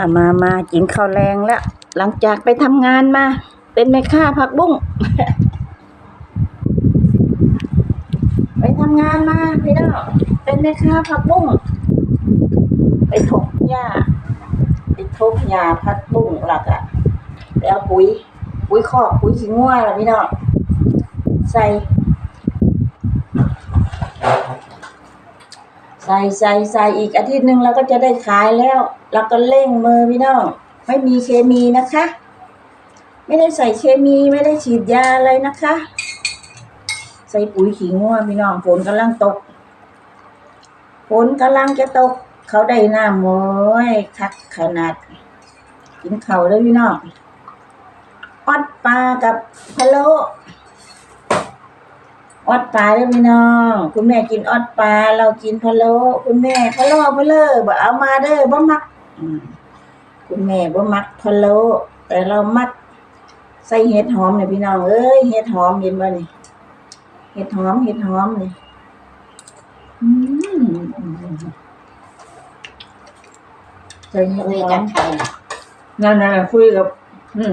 มามามากินข้าวแรงแล้ว หลังจากไปทำงานมา เป็นแม่ค้าผักบุ้ง ไปทำงานมาพี่น้องเป็นแม่ค้าผักบุ้ง ไปถกหญ้า ไปทกหญ้าผักบุ้งหลักอะแล้วปุ๋ย ปุ๋ยคอกปุ๋ยขี้ง่วล่ะพี่น้อง ใส่ ส่ใส่ใส่อีกอาทิตย์หนึ่งเราก็จะได้ขายแล้วเราก็เร่งมือพี่น้องไม่มีเคมีนะคะ ไม่ได้ใส่เคมีไม่ได้ฉีดยาอะไรนะคะ ใส่ปุ๋ยขี้งัวพี่น้องฝนกำลังตกฝนกำลังจะตก เขาได้น้ำโว้ยคักขนาด กินเขาวเลยพี่น้องออดปลากับพะโล้ ออดปลาเลยพี่น้อง คุณแม่กินออดปลา เรากินพะโล้คุณแม่พะโล้พะเลอบ่เอามาเด้อบ่มักอืมคุณแม่บ่มักพะโล้แต่เรามักใส่เห็ดหอมเนี่ยพี่น้องเอ้ยเห็ดหอมเห็นบ่นี่เห็ดหอมเห็ดหอมนี่อืมใส่เห็ดคุยหอกัมบใครนั่นน่ะคุยกับ อืม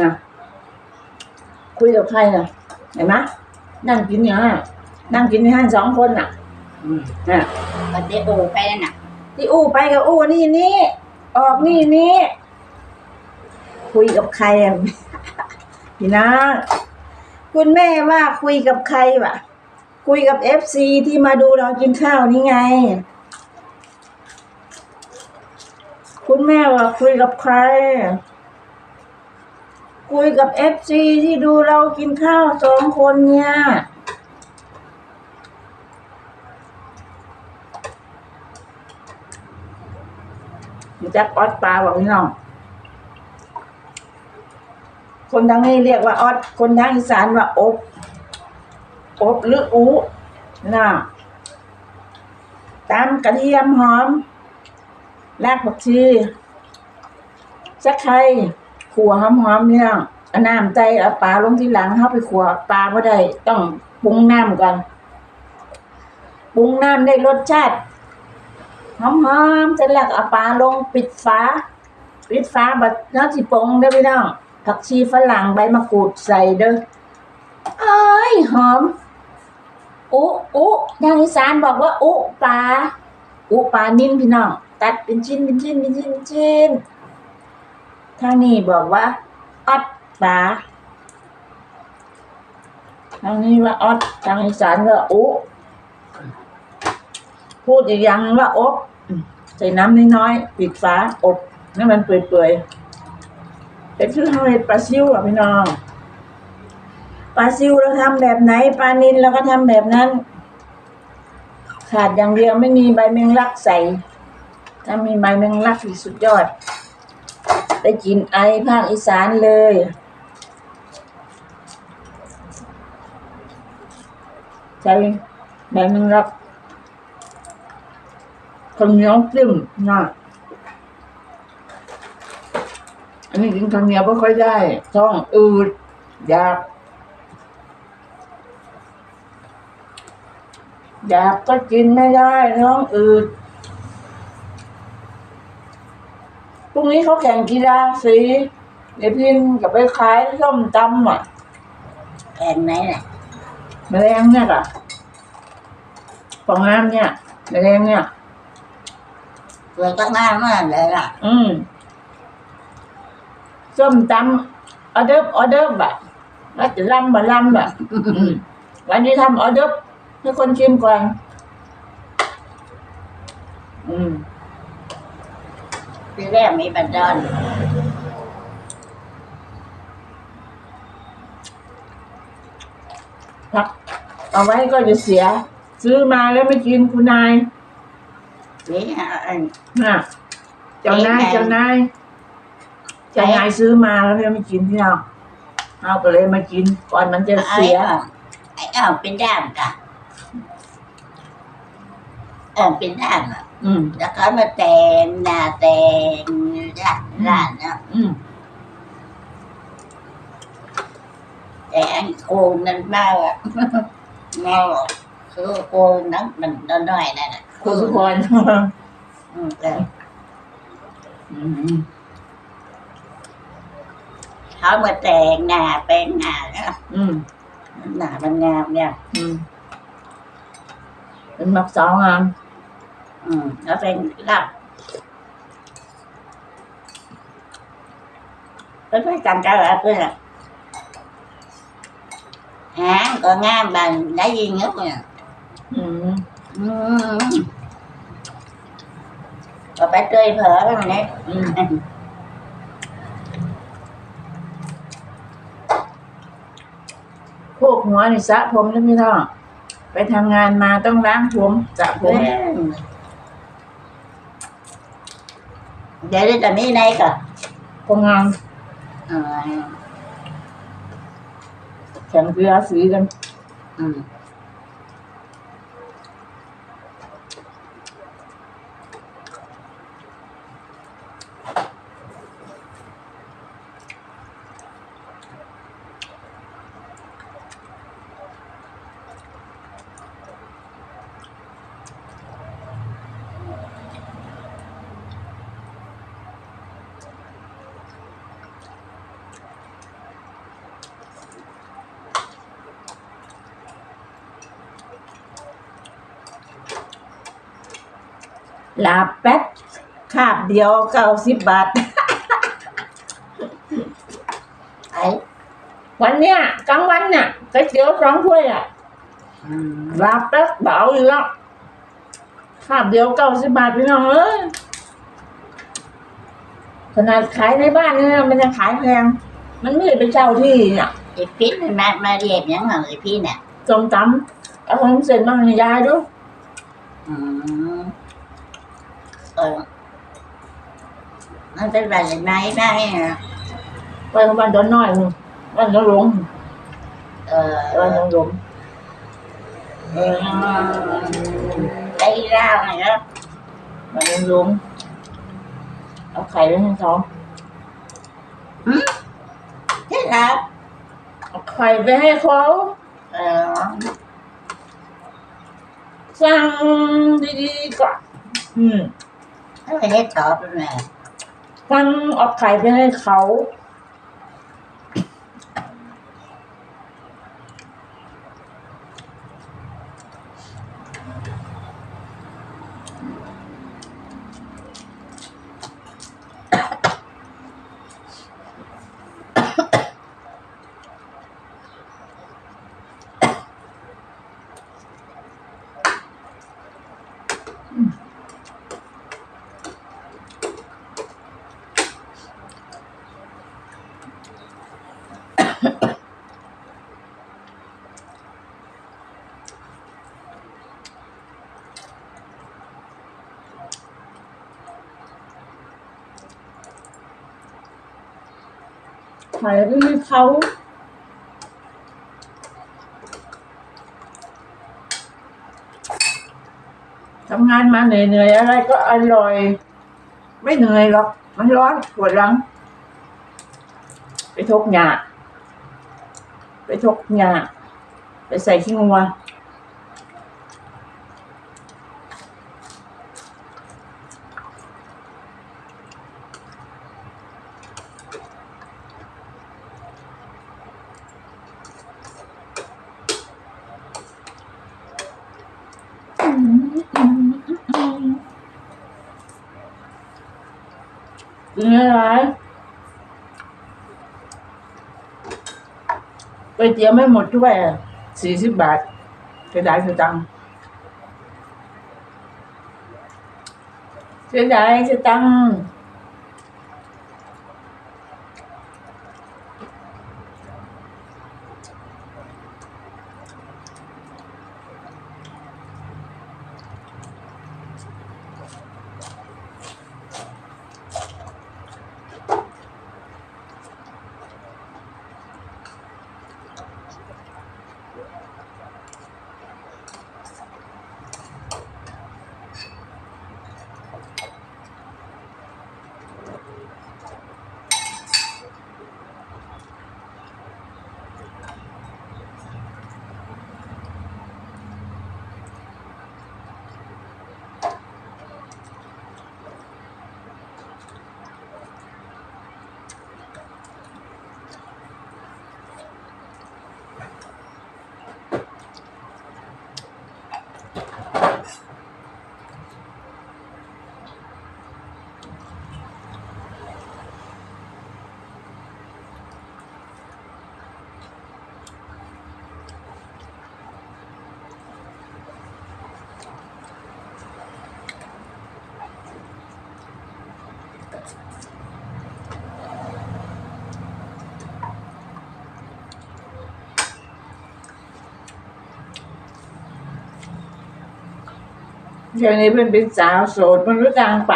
นะคุยกับใครน่ะเห็นไหม นั่งกินเนี่ยนั่งกินในห้างสองคนน่ะอืมน่ะก็เจ๊โอไปนั่นน่ะที่อู้ไปกับอู้นี่นี่ออกนี่นี่คุยกับใครอะ พี่นะคุณแม่ว่าคุยกับใครวะคุยกับเอฟซีที่มาดูเรากินข้าวนี่ไง คุณแม่ว่าคุยกับใคร คุยกับเอฟซีที่ดูเรากินข้าวสองคนเนี่ยรู้จักออดปลาบอกพี่น้อง คนทางนี้เรียกว่าออดคนทางอีสานว่าอบอบหรืออูน่ะตามกระเทียมหอมรากผักชีสักไข่ ขัวหอมๆเนี่ยเอาน้ำใจเอาปลาลงที่หลังเข้าไปขัวปลาก็ได้ ต้องปรุงน้ำก่อนปรุงน้ำได้รสชาติหอมๆเสร็จแล้วก็เอาปลาลงปิดฝาปิดฝาบัดน้ำสิปงเด้พี่น้องผักชีฝรั่งใบมะกรูดใส่เด้อเอ้ยหอมอุอุทางอีสานบอกว่า อุปลาอุปลานิ่มพี่น้อง ตัดเป็นชิ้นเป็นชิ้นเป็นชิ้นเป็นชิ้น ทางนี้บอกว่าออดปลาทางนี้ว่าออดทางอีสานว่าอุพูดอีกอย่างหนึ่งว่าอบใส่น้ำน้อยๆปิดฝาอบให้มันเปื่อยๆเป็นชื่อทำเห็ปลาซิวอะพี่น้องปลาซิวเราทำแบบไหนปลานิลเราก็ทำแบบนั้น ขาดอย่างเดียวไม่มีใบแมงลักใส่ถ้ามีใบแมงลักที่สุดยอด ได้กินไอภาคอีสานเลยใส่ใบแมงลักข้าวเหนียวจิ้มนะอันนี้กินข้าวเหนียวไม่ค่อยได้ท้องอืดอยากอยากก็กินไม่ได้ท้องอืดพรุ่ง นี้เขาแข่งกีฬาสีเดี๋ยวพินกับไปขายส้มตำอะแข่งไหนน่ะแมลงเนี่ยค่ะฟองน้ำเนี่ยแมลงเนี่ยสวยตั้งหน้ามากเลยล่ะ อืมส้มตำออเดิร์ฟออเดิร์ฟแบบแล้วจะลำบะลำแบบอืมวันนี้ทำออเดิร์ฟให้คนชิมก่อนอืม ทีแรกมีบัตรดอนพักเอาไว้ก็จะเสีย ซื้อมาแล้วไม่กินคุณนายนี่อันน่ะเจ้านายไม่แพงเจ้านายเจ้านายซื้อมาแล้วไม่กินที่เราเอาก็เลยมากินก่อนมันจะไอ้เสียอะไอ้อะเป็นด้ามกะ อะเป็นด้ามอะ อืม แล้วก็มาแต่งหน้าแต่งร้านร้านนะอืม แต่อันโกงนั่นมากอะมากคือโกงนั้นมันน้อยๆนั่นน่ะคุณสุพรอืมแล้วอืมเขามาแต่งหน้าเป็นหน้าเนี่ยอืมหน้ามันงามเนี่ย อืม เป็นมักสาวงาม อืมแล้วเป็นลับเป็นไปกันกันอะไรเพื่อนอะหางก็งามบางได้ยินเงี้ยเนี่ยอืมอืมก็ไปเตยเผลอกันเนี่ยอืมพวกหัวนี่สระผมแล้วพี่น้องไปทำงานมาต้องล้างผมสระผม เดี๋ยวจะมีในก่อนผมงามอืมแข่งกีฬาสีกัน อืม ลาแป๊ดคาบเดียวเก้าสิบบาทไอ้วันเนี้ยกลางวันเนี่ยก๋วยเตี๋ยวสองถ้วยอะอืมลาแป๊ดเบาอยู่แล้วคาบเดียวเก้าสิบบาทพี่น้องเอ้ยขนาดขายในบ้านเนี่ยมันยังขายแพงมันไม่ได้เป็นเจ้าที่เนี่ยไอ้พิษมันมามาเรียกยังไงไอ้พี่เนี่ยจมตำเอาของเสร็จบ้างให้ยายดูอืม เออมันเป็นแบบไหนได้อะไปของบ้านดอนน้อยมึงบ้านน้องหลงเออบ้านน้องหลงเออได้เล่าไงนะบ้านน้องหลงเอาไข่ไปให้เขาใช่ครับเอาไข่ไปให้เขาเออสั่งดีๆก่อนอืม ไม่ได้ตอบเลยสั่งออาไข่ไปให้เขา ไข่ไปให้เขาทำงานมาเหนื่อยๆอะไรก็อร่อย ไม่เหนื่อยหรอก มันร้อนปวดหลัง ไปทกหญ้าไปทกหญ้าไปใส่ขี้งัว กินอะไรไปเตี๋ยวไม่หมดด้ เสียดายสตังค์เสียดายสตังค์แค่นี้เพื่อนเป็นสาวโสดมันรู้จางไป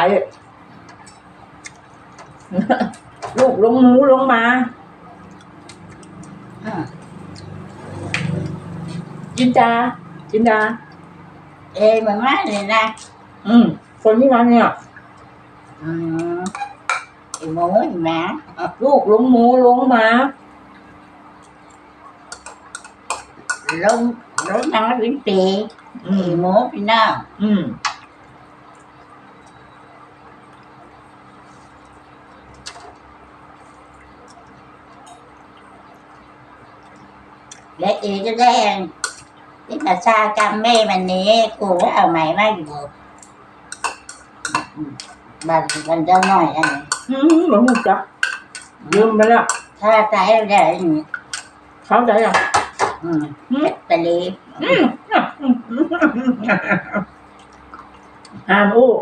ลูกลงหมูลงมาอืมจินดาจินดาเอ้ยมันมาเลยนะอืม คนที่มาเนี่ยอืมไอ้หมูไอ้หมาลูกลงหมูลงมาลงลงน้ำเป็นปี อืไอ้มหมูพี่น้องอืม และเอจะแดงที่มาซากรรมแม่มันนี้กูก็เอาใหม่มาอยู่อืมบันบันเจ้าหน่อยอันนี้อืมหลงหมดจ้ะยืมไปแล้วถ้าตายแล้วได้อันนี้เข้าใจอะอืม อืมตะลีอืม ห้ามอู้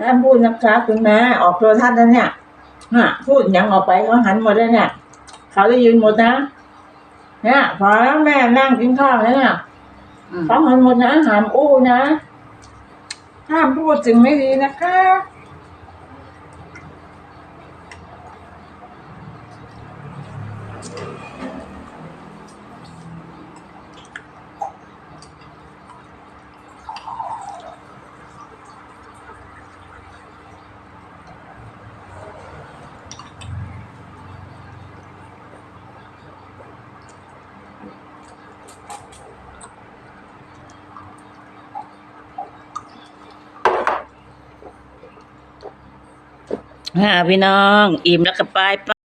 ห้ามพูดนะคะคุณแม่ออกโทรทัศน์แล้วเนี่ยฮะพูดอย่างออกไปเขาหันหมดแล้วเนี่ยเขาได้ยินหมดนะเนี่ยพอแล้วแม่นั่งกินข้าวแล้วเนี่ยอืมเขาหันหมดนะห้ามอู้นะห้ามพูดสิ่งไม่ดีนะคะ ฮ่าพี่น้อง อิ่มแล้วก็ไปไป